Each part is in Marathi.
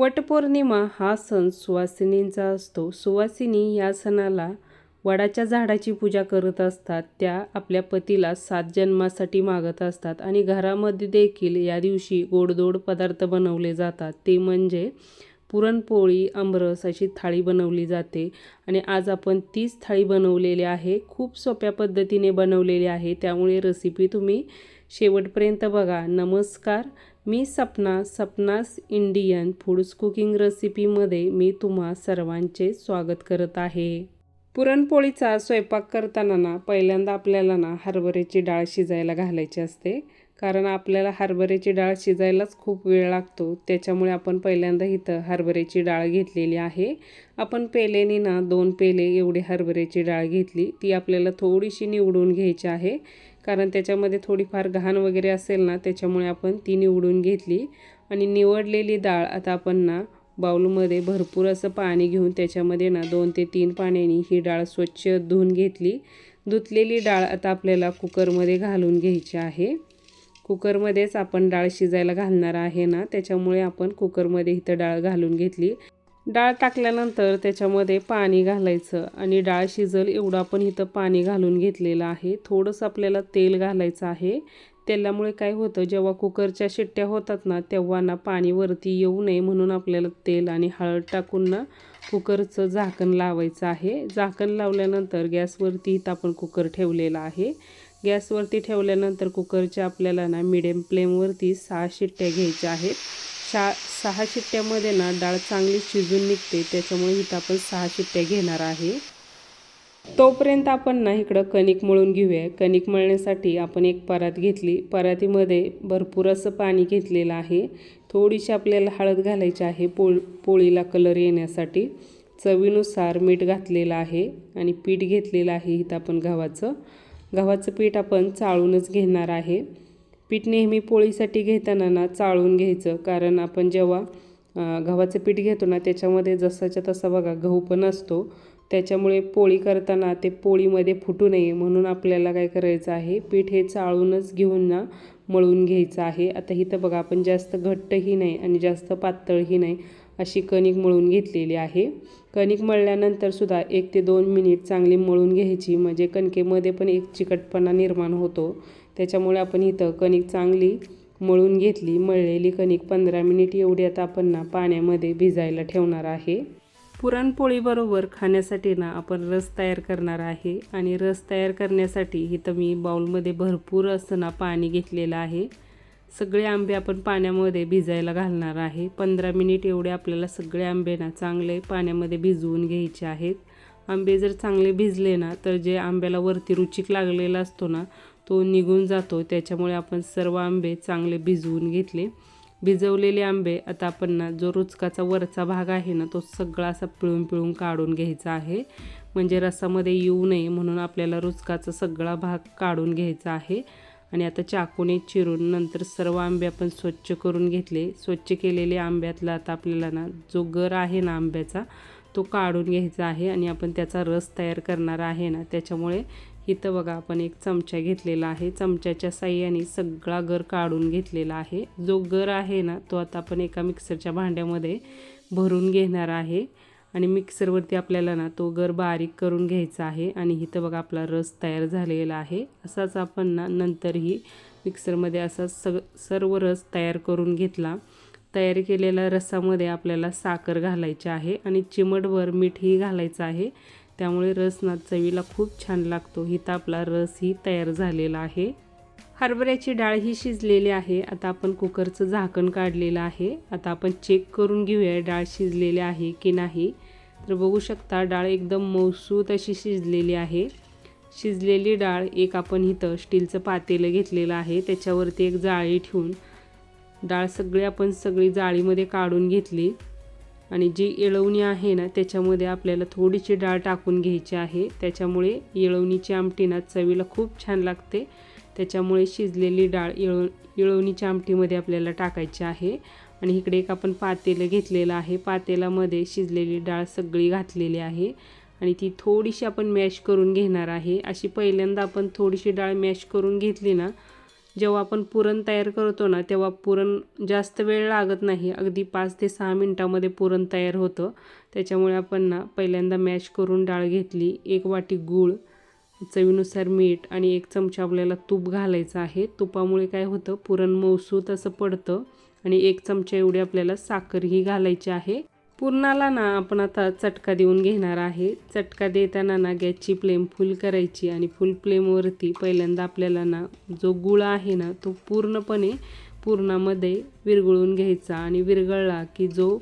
वटपौर्णिमा हा सण सुवासिनींचा असतो. सुवासिनी या सणाला वडाच्या झाडाची पूजा करत असतात. त्या आपल्या पतीला सात जन्मासाठी मागत असतात आणि घरामध्ये देखील या दिवशी गोडदोड पदार्थ बनवले जातात. ते म्हणजे पुरणपोळी आमरस अशी थाळी बनवली जाते आणि आज आपण तीच थाळी बनवलेली आहे. खूप सोप्या पद्धतीने बनवलेली आहे. त्यामुळे रेसिपी तुम्ही शेवटपर्यंत बघा. नमस्कार. मी Sapna Sapna's Indian foods cooking रेसिपीमध्ये मी तुम्हा सर्वांचे स्वागत करत आहे. पुरणपोळीचा स्वयंपाक करताना ना पहिल्यांदा आपल्याला ना हरभऱ्याची डाळ शिजायला घालायची असते. कारण आपल्याला हरभऱ्याची डाळ शिजायलाच खूप वेळ लागतो. त्याच्यामुळे आपण पहिल्यांदा इथं हरभऱ्याची डाळ घेतलेली आहे. आपण पेलेने ना दोन पेले एवढी हरभऱ्याची डाळ घेतली. ती आपल्याला थोडीशी निवडून घ्यायची आहे. कारण त्याच्यामध्ये थोडीफार घाण वगैरे असेल ना त्याच्यामुळे आपण ती निवडून घेतली. आणि निवडलेली डाळ आता आपण ना बाऊलमध्ये भरपूर असं पाणी घेऊन त्याच्यामध्ये ना दोन ते तीन पाण्याने ही डाळ स्वच्छ धुवून घेतली. धुतलेली डाळ आता आपल्याला कुकरमध्ये घालून घ्यायची आहे. कुकरमध्येच आपण डाळ शिजायला घालणार आहे ना त्याच्यामुळे आपण कुकरमध्ये इथं डाळ घालून घेतली. डाळ टाकल्यानंतर त्याच्यामध्ये पाणी घालायचं आणि डाळ शिजल एवढं आपण इथं पाणी घालून घेतलेलं आहे. थोडंसं आपल्याला तेल घालायचं आहे. तेलामुळे काय होतं जेव्हा कुकरच्या शिट्ट्या होतात ना तेव्हा ना पाणी वरती येऊ नये म्हणून आपल्याला तेल आणि हळद टाकून ना कुकरचं झाकण लावायचं आहे. झाकण लावल्यानंतर गॅसवरती इथं आपण कुकर ठेवलेला आहे. गॅसवरती ठेवल्यानंतर कुकरच्या आपल्याला ना मिडियम फ्लेमवरती सहा शिट्ट्या घ्यायच्या आहेत. शा सहा शिट्ट्यामध्ये ना डाळ चांगली शिजून निघते त्याच्यामुळे इथं आपण सहा शिट्ट्या घेणार आहे. तोपर्यंत आपण ना इकडं कणिक मळून घेऊया. कणिक मळण्यासाठी आपण एक परात घेतली. परातीमध्ये भरपूर असं पाणी घेतलेलं आहे. थोडीशी आपल्याला हळद घालायची आहे पोळ पोळीला कलर येण्यासाठी. चवीनुसार मीठ घातलेलं आहे आणि पीठ घेतलेलं आहे इथं आपण गव्हाचं. गव्हाचं पीठ आपण चाळूनच घेणार आहे. पीठ नेहमी पोळीसाठी घेताना ना चाळून घ्यायचं. कारण आपण जेव्हा गव्हाचं पीठ घेतो ना त्याच्यामध्ये जसाच्या तसा बघा गहू पण असतो. त्याच्यामुळे पोळी करताना ते पोळीमध्ये फुटू नये म्हणून आपल्याला काय करायचं आहे पीठ हे चाळूनच घेऊन ना मळून घ्यायचं आहे. आता इथं बघा आपण जास्त घट्टही नाही आणि जास्त पातळही नाही अशी कणिक मळून घेतलेली आहे. कणिक मळल्यानंतर सुद्धा एक ते दोन मिनिट चांगली मळून घ्यायची. म्हणजे कणकेमध्ये पण एक चिकटपणा निर्माण होतो. त्याच्यामुळे आपण इथं कणिक चांगली मळून घेतली मळलेली कणिक पंधरा मिनिट एवढी आता आपण ना पाण्यामध्ये भिजायला ठेवणार आहे. पुरणपोळीबरोबर खाण्यासाठी ना आपण रस तयार करणार आहे आणि रस तयार करण्यासाठी इथं मी बाउलमध्ये भरपूर असं ना पाणी घेतलेलं आहे. सगळे आंबे आपण पाण्यामध्ये भिजायला घालणार आहे. पंधरा मिनिट एवढे आपल्याला सगळे आंबे ना चांगले पाण्यामध्ये भिजवून घ्यायचे आहेत. आंबे जर चांगले भिजले ना तर जे आंब्याला वरती रुचिक लागलेला असतो ना तो निघून जातो त्याच्यामुळे आपण सर्व आंबे चांगले भिजवून घेतले. भिजवलेले आंबे आता आपण ना जो रुचकाचा वरचा भाग आहे ना तो सगळा असा पिळून पिळून काढून घ्यायचा आहे. म्हणजे रसामध्ये येऊ नये म्हणून आपल्याला रुचकाचा सगळा भाग काढून घ्यायचा आहे. आणि आता चाकूने चिरून नंतर सर्व आंबे आपण स्वच्छ करून घेतले. स्वच्छ केलेले आंब्यातला आता आपल्याला ना जो गर आहे ना आंब्याचा तो काढून घ्यायचा आहे. आणि आपण त्याचा रस तयार करणार आहे ना त्याच्यामुळे इथं बघा आपण एक चमचा घेतलेला आहे. चमच्याच्या साह्याने सगळा गर काढून घेतलेला आहे. जो गर आहे ना तो आता आपण एका मिक्सरच्या भांड्यामध्ये भरून घेणार आहे. आणि मिक्सरवरती आपल्याला ना तो गर बारीक करून घ्यायचा आहे. आणि इथं बघा आपला रस तयार झालेला आहे. असाच आपण ना नंतरही मिक्सरमध्ये असा सग सर्व रस तयार करून घेतला. तयार केलेल्या रसामध्ये आपल्याला साखर घालायची आहे. आणि चिमटभर मीठही घालायचं आहे. त्यामुळे रस ना चवीला खूप छान लागतो. इथं आपला रसही तयार झालेला आहे. हरभऱ्याची डाळ ही शिजलेली आहे. आता आपण कुकरचं झाकण काढलेलं आहे. आता आपण चेक करून घेऊया डाळ शिजलेली आहे की नाही. तर बघू शकता डाळ एकदम मौसूत अशी शिजलेली आहे. शिजलेली डाळ एक आपण इथं स्टीलचं पातेलं घेतलेलं आहे. त्याच्यावरती एक जाळी ठेवून डाळ सगळी आपण सगळी जाळीमध्ये काढून घेतली. आणि जी येळवणी आहे ना त्याच्यामध्ये आपल्याला थोडीशी डाळ टाकून घ्यायची आहे. त्याच्यामुळे येळवणीची आमटी ना चवीला खूप छान लागते. त्याच्यामुळे शिजलेली डाळ येळ येळवणीच्या आमटीमध्ये आपल्याला टाकायची आहे. आणि इकडे एक आपण पातेलं घेतलेलं आहे. पातेलामध्ये शिजलेली डाळ सगळी घातलेली आहे. आणि ती थोडीशी आपण मॅश करून घेणार आहे. अशी पहिल्यांदा आपण थोडीशी डाळ मॅश करून घेतली ना जेव्हा आपण पुरण तयार करतो ना तेव्हा पुरण जास्त वेळ लागत नाही. अगदी पाच ते सहा मिनटामध्ये पुरण तयार होतं. त्याच्यामुळे आपण ना पहिल्यांदा मॅश करून डाळ घेतली. एक वाटी गूळ चवीनुसार मीठ आणि एक चमचा आपल्याला तूप घालायचं आहे. तुपामुळे काय होतं पुरण मौसूत असं पडतं आणि एक चमचा एवढी आपल्याला साखरही घालायची आहे. पुरणाला ना आपण आता चटका देऊन घेणार आहे. चटका देताना ना गॅसची फ्लेम फुल करायची आणि फुल फ्लेमवरती पहिल्यांदा आपल्याला ना जो गुळ आहे ना तो पूर्णपणे पुरणामध्ये विरघळून घ्यायचा आणि विरघळला की जो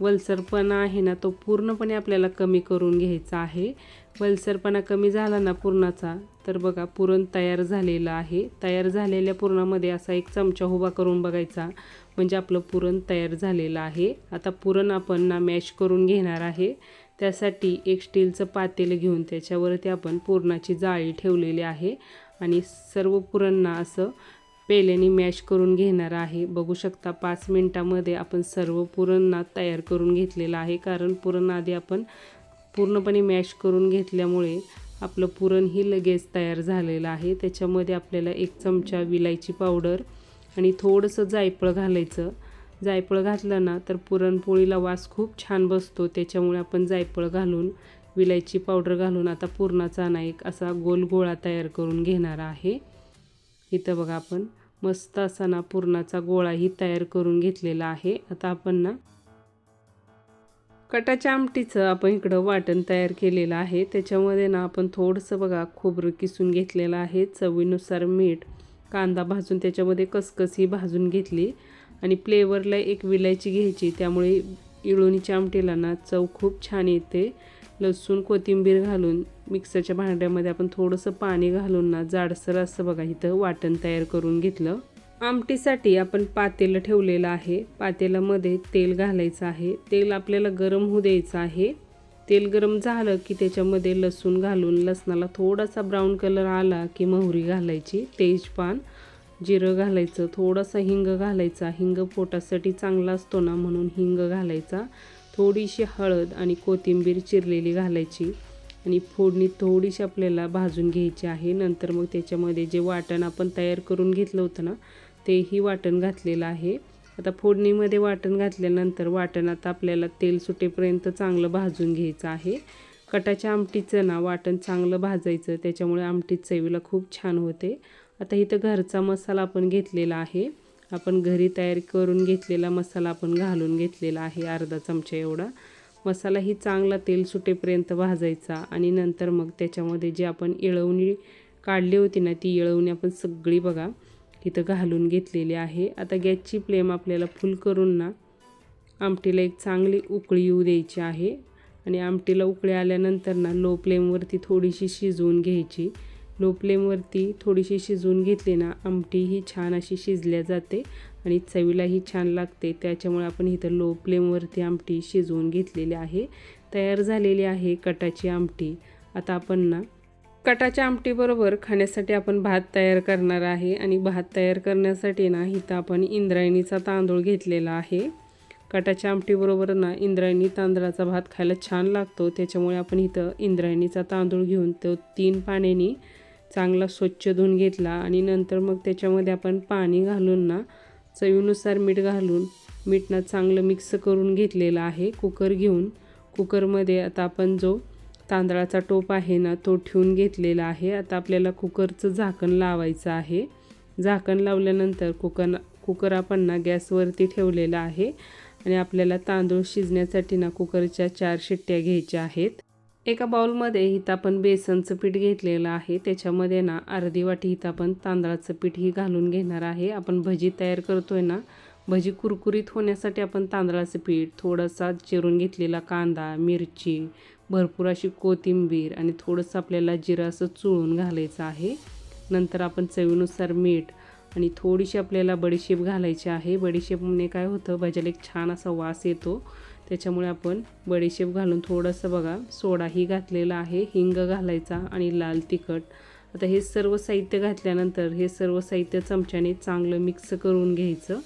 वलसरपणा आहे ना तो पूर्णपणे आपल्याला कमी करून घ्यायचा आहे. वलसरपणा कमी झाला ना पुरणाचा तर बघा पुरण तयार झालेलं आहे. तयार झालेल्या पुरणामध्ये असा एक चमचा उभा करून बघायचा. म्हणजे आपलं पुरण तयार झालेलं आहे. आता पुरण आपण ना मॅश करून घेणार आहे. त्यासाठी एक स्टीलचं पातेलं घेऊन त्याच्यावरती आपण पुरणाची जाळी ठेवलेली आहे. आणि सर्व पुरणना असं पेल्याने मॅश करून घेणार आहे. बघू शकता पाच मिनटामध्ये आपण सर्व पुरणना तयार करून घेतलेलं आहे. कारण पुरण आधी आपण पूर्णपणे मॅश करून घेतल्यामुळे आपलं पुरणही लगेच तयार झालेलं आहे. त्याच्यामध्ये आपल्याला एक चमचा विलायची पावडर आणि थोडंसं जायफळ घालायचं. जायफळ घातलं ना तर पुरणपोळीला वास खूप छान बसतो. त्याच्यामुळे आपण जायफळ घालून विलायची पावडर घालून आता पुरणाचा ना एक असा गोल गोळा तयार करून घेणार आहे. इथं बघा आपण मस्त असा ना पुरणाचा गोळाही तयार करून घेतलेला आहे. आता आपण ना कटाच्या आमटीचं आपण इकडं वाटण तयार केलेलं आहे. त्याच्यामध्ये ना आपण थोडंसं बघा खोबरं किसून घेतलेलं आहे. चवीनुसार मीठ कांदा भाजून त्याच्यामध्ये कसकसी भाजून घेतली आणि फ्लेवरला एक विलायची घ्यायची. त्यामुळे इळोणीच्या आमटीला ना चव खूप छान येते. लसूण कोथिंबीर घालून मिक्सरच्या भांड्यामध्ये आपण थोडंसं पाणी घालून ना जाडसर असं बघा इथं वाटण तयार करून घेतलं. आमटीसाठी आपण पातेलं ठेवलेलं आहे. पातेल्यामध्ये तेल घालायचं आहे. तेल आपल्याला गरम होऊ द्यायचं आहे. तेल गरम झालं की त्याच्यामध्ये लसूण घालून लसणाला थोडासा ब्राऊन कलर आला की मोहरी घालायची तेजपान जिरं घालायचं थोडासा हिंग घालायचा. हिंग पोटासाठी चांगला असतो ना म्हणून हिंग घालायचा. थोडीशी हळद आणि कोथिंबीर चिरलेली घालायची आणि फोडणी थोडीशी आपल्याला भाजून घ्यायची आहे. नंतर मग त्याच्यामध्ये जे वाटण आपण तयार करून घेतलं होतं ना तेही वाटण घातलेलं आहे. आता फोडणीमध्ये वाटण घातल्यानंतर वाटण आता आपल्याला तेल सुटेपर्यंत चांगलं भाजून घ्यायचं आहे. कटाच्या आमटीचं ना वाटण चांगलं भाजायचं त्याच्यामुळे आमटीत चवीला खूप छान होते. आता इथं घरचा मसाला आपण घेतलेला आहे. आपण घरी तयार करून घेतलेला मसाला आपण घालून घेतलेला आहे अर्धा चमचा एवढा. मसाला ही चांगला तेल सुटेपर्यंत भाजायचा आणि नंतर मग त्याच्यामध्ये जी आपण इळवणी काढली होती ना ती इळवणी आपण सगळी बघा. इथं घालून घेतलेली आहे. आता गॅसची फ्लेम आपल्याला फुल करून ना आमटीला एक चांगली उकळी येऊ द्यायची आहे. आणि आमटीला उकळी आल्यानंतर ना लो फ्लेमवरती थोडीशी शिजवून घ्यायची. लो फ्लेमवरती थोडीशी शिजवून घेतली ना आमटी ही छान अशी शिजल्या जाते आणि चवीलाही छान लागते. त्याच्यामुळे आपण इथं लो फ्लेमवरती आमटी शिजवून घेतलेली आहे. तयार झालेली आहे कटाची आमटी. आता आपण ना कटाच्या आमटीबरोबर खाण्यासाठी आपण भात तयार करणार आहे आणि भात तयार करण्यासाठी ना इथं आपण इंद्रायणीचा तांदूळ घेतलेला आहे. कटाच्या आमटीबरोबर ना इंद्रायणी तांदळाचा भात खायला छान लागतो. त्याच्यामुळे आपण इथं इंद्रायणीचा तांदूळ घेऊन तो तीन पाण्याने चांगला स्वच्छ धुवून घेतला आणि नंतर मग त्याच्यामध्ये आपण पाणी घालून ना चवीनुसार मीठ घालून मीठना चांगलं मिक्स करून घेतलेलं आहे. कुकर घेऊन कुकरमध्ये आता आपण जो तांदळाचा टोप आहे ना तो ठेवून घेतलेला आहे. आता आपल्याला कुकरचं झाकण लावायचं आहे. झाकण लावल्यानंतर कुकर कुकर आपण ना गॅसवरती ठेवलेला आहे. आणि आपल्याला तांदूळ शिजण्यासाठी ना कुकरच्या चार शिट्ट्या घ्यायच्या आहेत. एका बाउलमध्ये इथं आपण बेसनचं पीठ घेतलेलं आहे. त्याच्यामध्ये ना अर्धी वाटी इथं आपण तांदळाचं पीठही घालून घेणार आहे. आपण भजी तयार करतो आहे ना भजी कुरकुरीत होण्यासाठी आपण तांदळाचं पीठ थोडासा चिरून घेतलेला कांदा मिरची भरपूर अशी कोथिंबीर आणि थोडंसं आपल्याला जिरा असं चुळून घालायचं आहे. नंतर आपण चवीनुसार मीठ आणि थोडीशी आपल्याला बडीशेप घालायची आहे. बडीशेपमुळे म्हणजे काय होतं? भाज्याला एक छान असा वास येतो. त्याच्यामुळे आपण बडीशेप घालून थोडंसं बघा सोडाही घातलेला आहे. हिंग घालायचा आणि लाल तिखट. आता हे सर्व साहित्य घातल्यानंतर हे सर्व साहित्य चमच्याने चांगलं मिक्स करून घ्यायचं.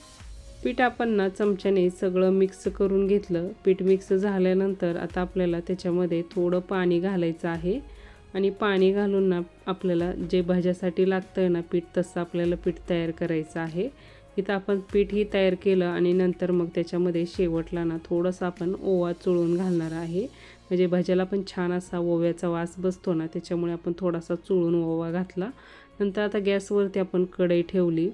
पीठ आपण ना चमच्याने सगळं मिक्स करून घेतलं. पीठ मिक्स झाल्यानंतर आता आपल्याला त्याच्यामध्ये थोडं पाणी घालायचं आहे. आणि पाणी घालून ना आपल्याला जे भाज्यासाठी लागतं आहे ना पीठ तसं आपल्याला पीठ तयार करायचं आहे. इथं आपण पीठही तयार केलं आणि नंतर मग त्याच्यामध्ये शेवटला ना थोडंसं आपण ओवा चुळून घालणार आहे. म्हणजे भाज्याला पण छान असा ओव्याचा वास बसतो ना त्याच्यामुळे आपण थोडासा चुळून ओवा घातला. नंतर आता गॅसवरती आपण कढई ठेवली.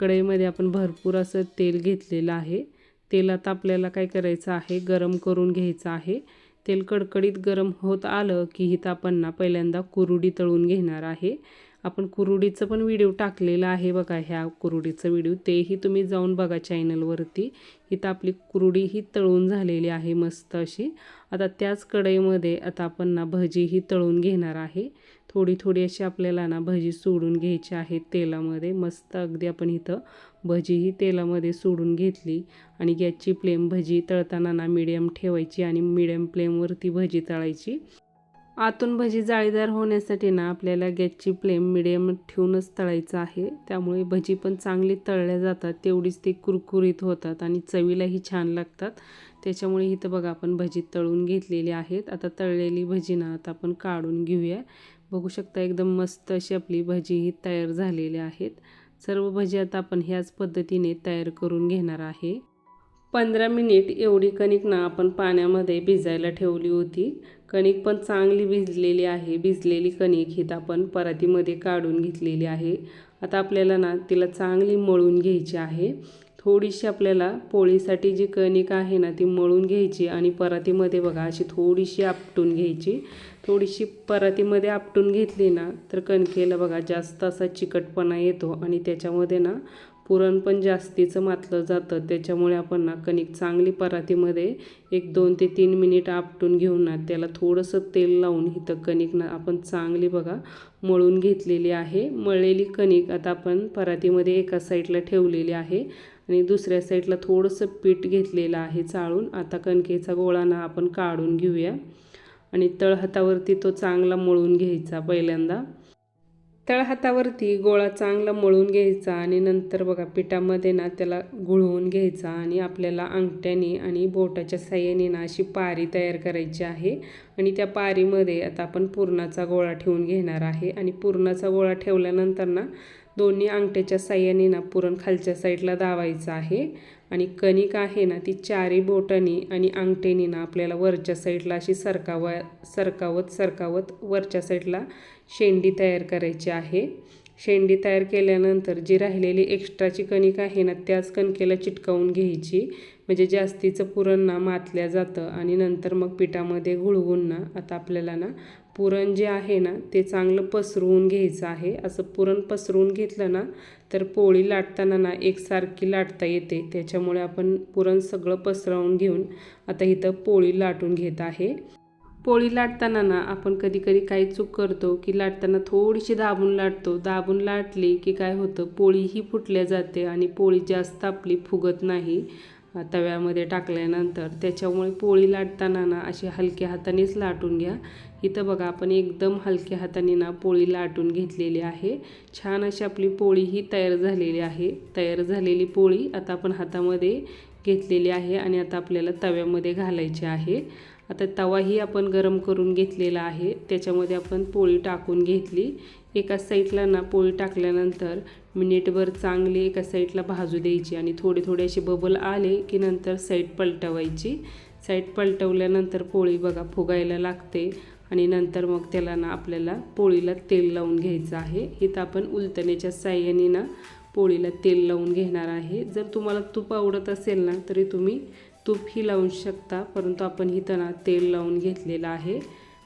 कढईमध्ये आपण भरपूर असं तेल घेतलेलं आहे. तेलात आपल्याला काय करायचं आहे? गरम करून घ्यायचं आहे. तेल कडकडीत गरम होत आलं की इथं आपण ना पहिल्यांदा कुरुडी तळून घेणार आहे. आपण कुरुडीचं पण व्हिडिओ टाकलेला आहे बघा ह्या कुरुडीचं व्हिडिओ. तेही तुम्ही जाऊन बघा चॅनलवरती. इथं आपली कुरुडी ही तळून झालेली आहे मस्त अशी. आता त्याच कढईमध्ये आता आपण ना भजी ही तळून घेणार आहे. थोडी थोडी अशी आपल्याला ना भजी सोडून घ्यायची आहे तेलामध्ये. मस्त अगदी आपण इथं भजीही तेलामध्ये सोडून घेतली आणि गॅसची फ्लेम भजी तळताना ना मिडियम ठेवायची आणि मिडियम फ्लेमवरती भजी तळायची. आतून भजी जाळीदार होण्यासाठी ना आपल्याला गॅसची फ्लेम मिडियम ठेवूनच तळायचं आहे. त्यामुळे भजी पण चांगली तळल्या जातात तेवढीच ती कुरकुरीत होतात आणि चवीलाही छान लागतात. त्याच्यामुळे इथं बघा आपण भजी तळून घेतलेली आहेत. आता तळलेली भजी ना आता आपण काढून घेऊया. बघू शकता एकदम मस्त अशी आपली भजी ही तयार झालेली आहेत. सर्व भजी आता आपण ह्याच पद्धतीने तयार करून घेणार आहे. पंधरा मिनिट एवढी कणिक ना आपण पाण्यामध्ये भिजायला ठेवली होती. कणिक पण चांगली भिजलेली आहे. भिजलेली कणिक ही आपण परातीमध्ये काढून घेतलेली आहे. आता आपल्याला ना तिला चांगली मळून घ्यायची आहे. थोडीशी आपल्याला पोळीसाठी जी कणिक आहे ना ती मळून घ्यायची आणि परातीमध्ये बघा अशी थोडीशी आपटून घ्यायची. थोडीशी परातीमध्ये आपटून घेतली ना तर कणकेला बघा जास्त असा चिकटपणा येतो आणि त्याच्यामध्ये ना पुरण पण जास्तीचं मातलं जातं. त्याच्यामुळे आपण ना कणिक चांगली परातीमध्ये एक दोन ते तीन मिनिट आपटून घेऊन ना त्याला थोडंसं तेल लावून इथं कणिक ना आपण चांगली बघा मळून घेतलेली आहे. मळलेली कणिक आता आपण परातीमध्ये एका साईडला ठेवलेली आहे. आणि दुसऱ्या साईडला थोडंसं पीठ घेतलेलं आहे चाळून. आता कणकेचा गोळा ना आपण काढून घेऊया. आणि तळहातावरती तो चांगला मळून घ्यायचा पहिल्यांदा. तळहातावरती गोळा चांगला मळून घ्यायचा आणि नंतर बघा पिठामध्ये ना त्याला गुळवून घ्यायचा आणि आपल्याला अंगठ्याने आणि बोटाच्या साह्याने ना अशी पारी तयार करायची आहे. आणि त्या पारीमध्ये आता आपण पुरणाचा गोळा ठेवून घेणार आहे. आणि पुरणाचा गोळा ठेवल्यानंतर ना दोन्ही अंगठ्याच्या साह्याने ना पुरण खालच्या साईडला दावायचं आहे. आणि कणिक आहे ना ती चारी बोटांनी आणि अंगठेनी ना आपल्याला वरच्या साईडला अशी सरकावा सरकावत सरकावत वरच्या साईडला शेंडी तयार करायची आहे. शेंडी तयार केल्यानंतर जी राहिलेली एक्स्ट्राची कणिक आहे ना त्याच कणकेला चिटकावून घ्यायची. म्हणजे जास्तीचं पुरण ना मातल्या जातं आणि नंतर मग पिठामध्ये घुळवून ना आता आपल्याला ना पुरण जे आहे ना ते चांगलं पसरवून घ्यायचं आहे. असं पुरण पसरवून घेतलं ना तर पोळी लाटताना ना एकसारखी लाटता येते. त्याच्यामुळे आपण पुरण सगळं पसरवून घेऊन आता इथं पोळी लाटून घेत आहे. पोळी लाटताना ना आपण कधी कधी काही चूक करतो की लाटताना थोडीशी दाबून लाटतो. दाबून लाटली की काय होतं पोळीही फुटल्या जाते आणि पोळी जास्त आपली फुगत नाही तव्यामध्ये टाकल्यानंतर. त्याच्यामुळे पोळी लाटताना ना अशी हलक्या हातानेच लाटून घ्या. इथं बघा आपण एकदम हलक्या हाताने ना पोळी लाटून घेतलेली आहे. छान अशी आपली पोळी ही तयार झालेली आहे. तयार झालेली पोळी आता आपण हातामध्ये घेतलेली आहे आणि आता आपल्याला तव्यामध्ये घालायची आहे. आता तवाही आपण गरम करून घेतलेला आहे. त्याच्यामध्ये आपण पोळी टाकून घेतली. एका साईडला ना पोळी टाकल्यानंतर मिनिटभर चांगली एका साईडला भाजू द्यायची आणि थोडे थोडे असे बबल आले की नंतर साईड पलटवायची. साईड पलटवल्यानंतर पोळी बघा फुगायला लागते. आणि नंतर मग त्याला ना आपल्याला पोळीला तेल लावून घ्यायचं आहे. इथं आपण उलटण्याच्या साह्याने ना पोळीला तेल लावून घेणार आहे. जर तुम्हाला तूप आवडत असेल ना तरी तुम्ही तूपही लावू शकता. परंतु आपण इथं ना तेल लावून घेतलेलं आहे.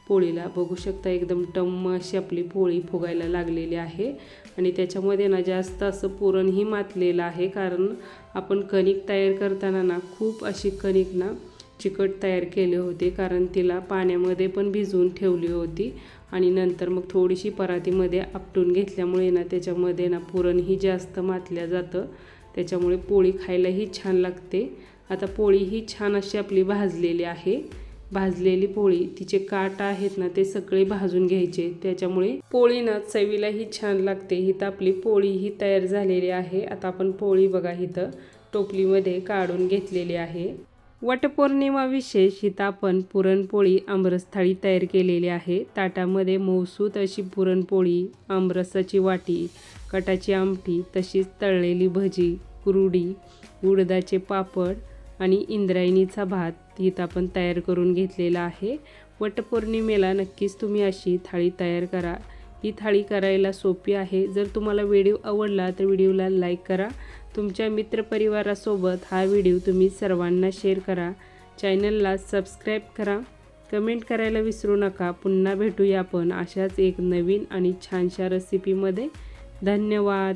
पोळीला बघू शकता एकदम टम्म अशी आपली पोळी फुगायला लागलेली आहे. आणि त्याच्यामध्ये ना जास्त असं पुरणही मातलेलं आहे. कारण आपण कणिक तयार करताना ना खूप अशी कणिक ना चिकट तयार केले होते कारण तिला पाण्यामध्ये पण भिजवून ठेवली होती. आणि नंतर मग थोडीशी परातीमध्ये आपटून घेतल्यामुळे ना त्याच्यामध्ये ना पुरणही जास्त मातल्या जातं. त्याच्यामुळे पोळी खायलाही छान लागते. आता पोळी ही छान अशी आपली भाजलेली आहे. भाजलेली पोळी तिचे काट आहेत ना ते सगळे भाजून घ्यायचे. त्याच्यामुळे पोळी ना चवीलाही छान लागते. हिथं आपली पोळी ही तयार झालेली आहे. आता आपण पोळी बघा इथं टोपलीमध्ये काढून घेतलेली आहे. वटपौर्णिमा विशेष इथं आपण पुरणपोळी आमरस थाळी तयार केलेली आहे. ताटामध्ये मौसूत अशी पुरणपोळी आमरसाची वाटी कटाची आमटी तशीच तळलेली भजी कुरुडी उडदाचे पापड आणि इंद्रायणीचा भात इथं आपण तयार करून घेतलेला आहे. वटपौर्णिमेला नक्कीच तुम्ही अशी थाळी तयार करा. ही थाळी करायला सोपी आहे. जर तुम्हाला व्हिडिओ आवडला तर व्हिडिओला लाईक करा. तुमच्या मित्रपरिवारासोबत हा व्हिडिओ तुम्ही सर्वांना शेअर करा. चॅनलला सबस्क्राईब करा. कमेंट करायला विसरू नका. पुन्हा भेटूया आपण अशाच एक नवीन आणि छानशा रेसिपीमध्ये धन्यवाद.